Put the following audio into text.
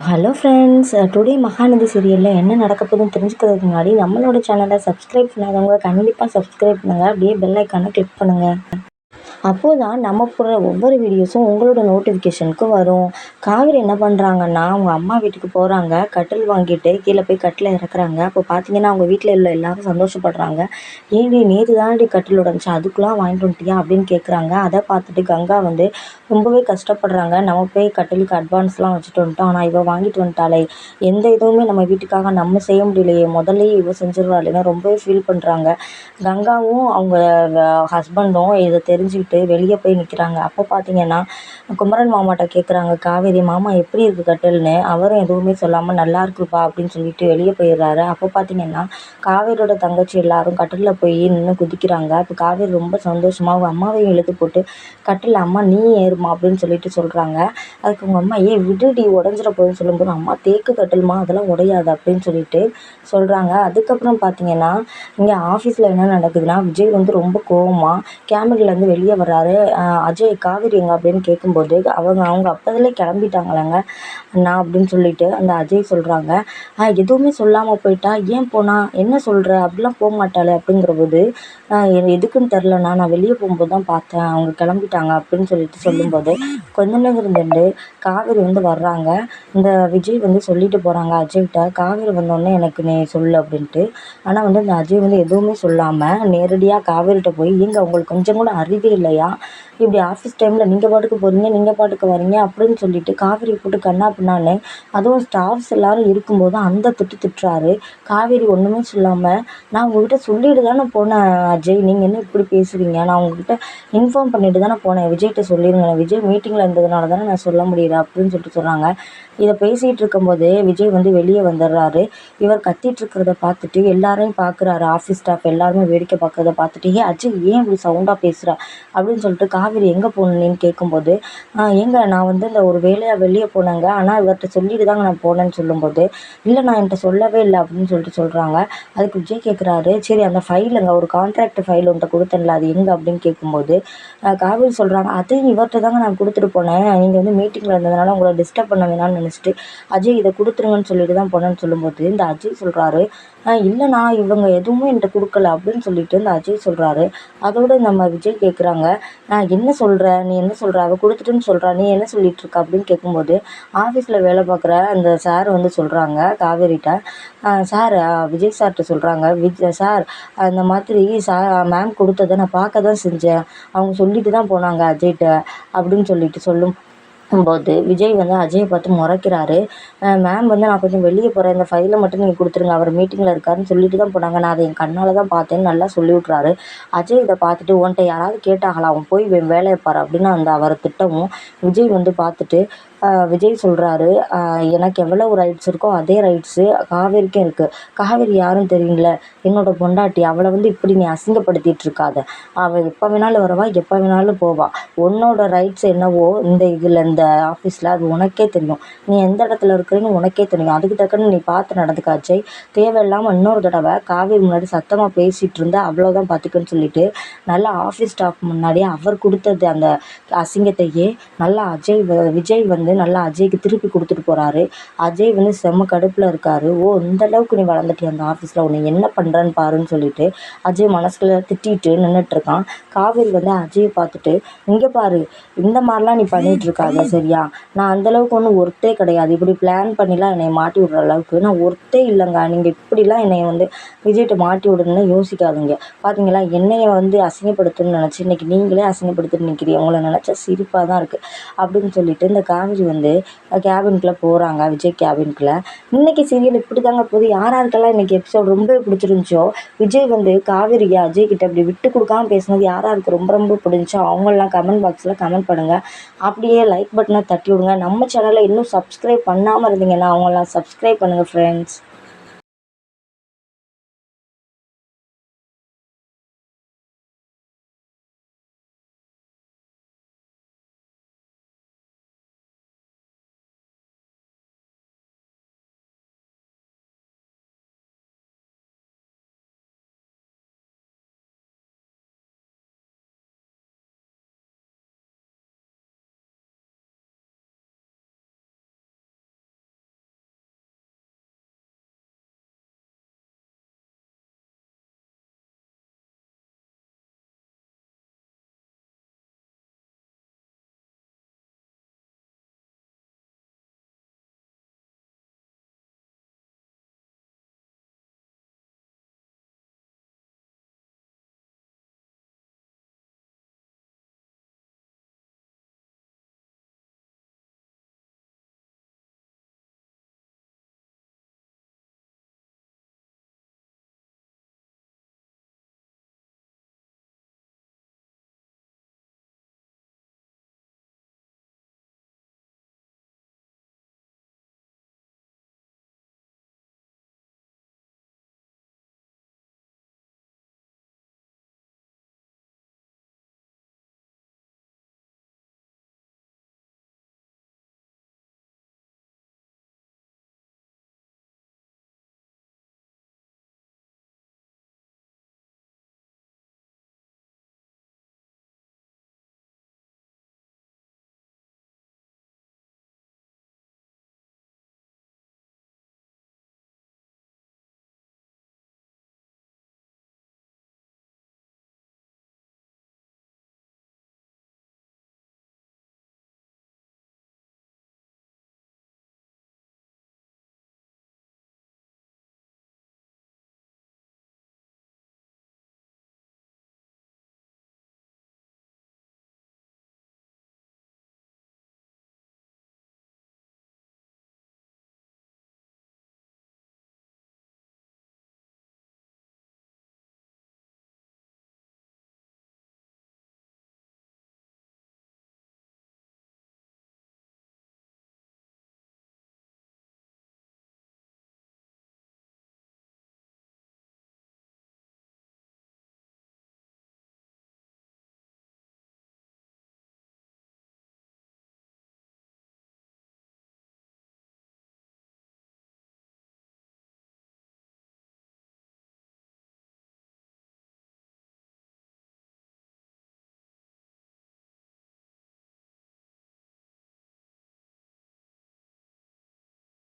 Hello friends today Mahanadi சீரியலில் என்ன நடக்கப்போகுதுன்னு தெரிஞ்சுக்கிறதுக்கு முன்னாடி நம்மளோட சேனலை சப்ஸ்கிரைப் பண்ணாதவங்க கண்டிப்பாக சப்ஸ்கிரைப் பண்ணுங்கள் அப்படியே பெல் ஐக்கானை கிளிக் பண்ணுங்கள் அப்போது தான் நம்ம போடுற ஒவ்வொரு வீடியோஸும் உங்களோட நோட்டிஃபிகேஷனுக்கு வரும். காவேரி என்ன பண்ணுறாங்கன்னா அவங்க அம்மா வீட்டுக்கு போகிறாங்க கட்டில் வாங்கிட்டு கீழே போய் கட்டில் இறக்குறாங்க. அப்போ பார்த்தீங்கன்னா அவங்க வீட்டில் உள்ள எல்லாரும் சந்தோஷப்படுறாங்க. ஏடி நேற்று தானடி கட்டில் உடஞ்சி அதுக்குலாம் வாங்கிட்டு வந்துட்டியா அப்படின்னு கேட்குறாங்க அதை பார்த்துட்டு கங்கா வந்து ரொம்பவே கஷ்டப்படுறாங்க. நம்ம போய் கட்டிலுக்கு அட்வான்ஸ்லாம் வச்சுட்டு வந்துட்டோம். ஆனால் இவள் வாங்கிட்டு வந்துட்டாளே. எந்த இதுவுமே நம்ம வீட்டுக்காக நம்ம செய்ய முடியலையே. முதல்லையே இவள் செஞ்சிருவாளேன்னு ரொம்பவே ஃபீல் பண்ணுறாங்க கங்காவும் அவங்க ஹஸ்பண்டும் இதை தெரிஞ்சுக்கிட்டு வெளியே போய் நிற்கிறாங்க அப்போ பார்த்தீங்கன்னா குமரன் மாமாட்ட கேட்குறாங்க காவேரி மாமா எப்படி இருக்குது கட்டில்னு? அவரும் எதுவுமே சொல்லாமல் நல்லா இருக்குப்பா அப்படின்னு சொல்லிட்டு வெளியே போயிடுறாரு. அப்போ பார்த்தீங்கன்னா காவேரியோட தங்கச்சி எல்லாரும் கட்டிலில் போய் நின்று குதிக்கிறாங்க. அப்போ காவேரி ரொம்ப சந்தோஷமாக அவங்க அம்மாவையும் இழுத்து போட்டு கட்டில் அம்மா நீ ஏறுமா அப்படின்னு சொல்லிட்டு சொல்கிறாங்க அதுக்கு உங்கள் அம்மா ஏ விடுடி உடஞ்சிட போகுதுன்னு சொல்லும்போது அம்மா தேக்கு கட்டில்மா அதெல்லாம் உடையாது அப்படின்னு சொல்லிட்டு சொல்கிறாங்க அதுக்கப்புறம் பார்த்தீங்கன்னா இங்கே ஆஃபீஸில் என்ன நடக்குதுன்னா விஜய் வந்து ரொம்ப கோவமாக கேமரிலேருந்து வெளியே வர்றாரு அஜய் காவேரி எங்கே அப்படின்னு கேட்கும்போது அவங்க அவங்க அப்போதுலே கிளம்பிட்டாங்களாங்க. அண்ணா அப்படின்னு சொல்லிட்டு அந்த அஜய் சொல்கிறாங்க எதுவுமே சொல்லாமல் போயிட்டா? ஏன் போனா? என்ன சொல்கிற அப்படிலாம் போக மாட்டாளே அப்படிங்கிறபோது எதுக்குன்னு தெரிலண்ணா நான் வெளியே போகும்போது தான் பார்த்தேன். அவங்க கிளம்பிட்டாங்க அப்படின்னு சொல்லிட்டு சொல்லும்போது கொஞ்ச நேரம் இருந்துட்டு காவேரி வந்து வர்றாங்க. இந்த விஜய் வந்து சொல்லிட்டு போகிறாங்க அஜய்கிட்ட. காவேரி வந்தோடனே எனக்கு நீ சொல்லு அப்படின்ட்டு. ஆனால் வந்து அந்த அஜய் வந்து எதுவுமே சொல்லாமல் நேரடியாக காவேரிகிட்ட போய் இங்கே அவங்களுக்கு கொஞ்சம் கூட அறிவே இல்லையா? இப்படி ஆஃபீஸ் டைமில் நீங்கள் பாட்டுக்கு போகிறீங்க நீங்கள் பாட்டுக்கு வரீங்க அப்படின்னு சொல்லிட்டு காவேரி போட்டு கண்ணா பின்னான்னு அதுவும் ஸ்டாஃப்ஸ் எல்லாரும் இருக்கும்போது அந்த திட்டு திட்டுறாரு. காவேரி ஒன்றுமே சொல்லாமல் நான் உங்ககிட்ட சொல்லிட்டு தானே போனேன் அஜய் நீங்கள் என்ன இப்படி பேசுகிறீங்க நான் உங்ககிட்ட இன்ஃபார்ம் பண்ணிட்டு தானே போனேன். விஜய்கிட்ட சொல்லிடுங்க விஜய் மீட்டிங்கில் இருந்ததுனால தானே நான் சொல்ல முடியல அப்படின்னு சொல்லிட்டு சொல்கிறாங்க இதை பேசிகிட்டு இருக்கும்போது விஜய் வந்து வெளியே வந்துடுறாரு. இவர் கத்திட்டு இருக்கிறத பார்த்துட்டு எல்லாரையும் பார்க்குறாரு. ஆஃபீஸ் ஸ்டாஃப் எல்லாருமே வேடிக்கை பார்க்குறத பார்த்துட்டு ஏன் அஜய் ஏன் இப்படி சவுண்டாக பேசுகிறா அப்படின்னு சொல்லிட்டு காவேரி காவேரி எங்கே போனேன்னு கேட்கும்போது ஏங்க நான் வந்து இந்த ஒரு வேலையாக வெளியே போனேங்க. ஆனால் இவர்கிட்ட சொல்லிட்டு தாங்க நான் போனேன்னு சொல்லும்போது இல்லை நான் என்கிட்ட சொல்லவே இல்லை அப்படின்னு சொல்லிட்டு சொல்கிறாங்க அதுக்கு விஜய் கேட்குறாரு சரி அந்த ஃபைலுங்க ஒரு கான்ட்ராக்ட் ஃபைல் உன்கிட்ட கொடுத்தேன்ல அது எங்கே? அப்படின்னு கேட்கும்போது காவேரி சொல்கிறாங்க அதையும் இவர்கிட்ட தாங்க நான் கொடுத்துட்டு போனேன். நீங்கள் வந்து மீட்டிங்கில் இருந்ததுனால உங்களை டிஸ்டர்ப் பண்ண வேணாம்னு நினச்சிட்டு அஜய் இதை கொடுத்துருங்கன்னு சொல்லிட்டு தான் போனேன்னு சொல்லும்போது இந்த அஜய் சொல்கிறாரு இல்லைண்ணா இவங்க எதுவுமே என்கிட்ட கொடுக்கல அப்படின்னு சொல்லிட்டு இந்த அஜய் சொல்கிறாரு அதோடு நம்ம விஜய் கேட்குறாங்க என்ன சொல்கிற நீ என்ன சொல்கிற அவள் கொடுத்துட்டுன்னு சொல்கிறா நீ என்ன சொல்லிகிட்ருக்க அப்படின்னு கேட்கும்போது ஆஃபீஸில் வேலை பார்க்குற அந்த சார் வந்து சொல்கிறாங்க காவேரிகிட்ட சார் விஜய் சார்கிட்ட சொல்கிறாங்க விஜ் சார் அந்த மாதிரி சார் மேம் கொடுத்தத நான் பார்க்க தான் செஞ்சேன். அவங்க சொல்லிட்டு தான் போனாங்க அஜய்கிட்ட அப்படின்னு சொல்லிட்டு சொல்லும் போது விஜய் வந்து அஜயை பார்த்து முறைக்கிறாரு. மேம் வந்து நான் கொஞ்சம் வெளியே போகிறேன் இந்த ஃபைலை மட்டும் நீங்கள் கொடுத்துருங்க. அவர் மீட்டிங்கில் இருக்காருன்னு சொல்லிட்டு தான் போனாங்க. நான் அதை என் கண்ணால் தான் பார்த்தேன்னு நல்லா சொல்லி விட்றாரு அஜய் இதை பார்த்துட்டு உன்ட்ட யாராவது கேட்டாங்களா? அவன் போய் வேலையை பாரு அப்படின்னு அந்த அவரை திட்டவும் விஜய் வந்து பார்த்துட்டு விஜய் சொல்கிறாரு எனக்கு எவ்வளவு ரைட்ஸ் இருக்கோ அதே ரைட்ஸு காவேரிக்கும் இருக்குது காவேரி யாருன்னு தெரியும்ல என்னோடய பொண்டாட்டி அவளை வந்து இப்படி நீ அசிங்கப்படுத்திட்டு இருக்காத. அவள் எப்போ வேணாலும் வருவா எப்போ வேணாலும் போவாள் உன்னோட ரைட்ஸ் என்னவோ இந்த இதில் இந்த ஆஃபீஸில் அது உனக்கே தெரியும். நீ எந்த இடத்துல இருக்கிறேன்னு உனக்கே தெரியும். அதுக்கு தக்கன்னு நீ பார்த்து நடந்துக்காச்சே அஜய். தேவையில்லாமல் இன்னொரு தடவை காவேரி முன்னாடி சத்தமாக பேசிகிட்டு இருந்தால் அவ்வளோதான் பார்த்துக்கன்னு சொல்லிட்டு நல்லா ஆஃபீஸ் ஸ்டாஃப் முன்னாடியே அவர் கொடுத்தது அந்த அசிங்கத்தையே நல்லா அஜய் விஜய் வந்து வந்து நல்லா அஜய்க்கு திருப்பி கொடுத்துட்டு போகிறாரு அஜய் வந்து செம்ம கடுப்பில் இருக்கார். ஓ இந்த அளவுக்கு நீ வளர்ந்துட்டியா அந்த ஆஃபீஸில் உன்னை என்ன பண்ணுறன்னு பாருன்னு சொல்லிட்டு அஜய் மனசில் திட்டிட்டு நின்றுட்டுருக்கான் காவேரி வந்து அஜயை பார்த்துட்டு இங்கே பாரு இந்த மாதிரிலாம் நீ பண்ணிகிட்ருக்காத சரியா? நான் அந்தளவுக்கு ஒன்றும் ஒர்த்தே கிடையாது. இப்படி பிளான் பண்ணிலாம் என்னை மாட்டி விட்ற அளவுக்கு. நான் ஒர்த்தே இல்லைங்க. நீங்கள் இப்படிலாம் என்னை வந்து விஜய்கிட்ட மாட்டி விடணும்னு யோசிக்காதீங்க. பார்த்தீங்களா என்னையை வந்து அசிங்கப்படுத்தணும்னு நினச்சி இன்றைக்கி நீங்களே அசிங்கப்படுத்திட்டு நிற்கிறீங்க உங்களை நினச்சா சிரிப்பாக தான் இருக்குது அப்படின்னு சொல்லிட்டு இந்த காவேரி ராஜி வந்து கேபின்குள்ளே போகிறாங்க விஜய் கேபின்குள்ளே இன்றைக்கி சீரியல் இப்படி தாங்க போகுது யார் யாருக்கெல்லாம் இன்றைக்கி எபிசோட் ரொம்ப பிடிச்சிருந்துச்சோ விஜய் வந்து காவிரியா அஜய் கிட்ட அப்படி விட்டு கொடுக்காம பேசினது யார் யாருக்கு ரொம்ப ரொம்ப பிடிச்சோ அவங்களாம் கமெண்ட் பாக்ஸில் கமெண்ட் பண்ணுங்கள் அப்படியே லைக் பட்டனை தட்டி விடுங்க. நம்ம சேனலை இன்னும் சப்ஸ்கிரைப் பண்ணாமல் இருந்தீங்கன்னா அவங்களாம் சப்ஸ்கிரைப் பண்ணுங்கள் ஃப்ரெண்ட்ஸ்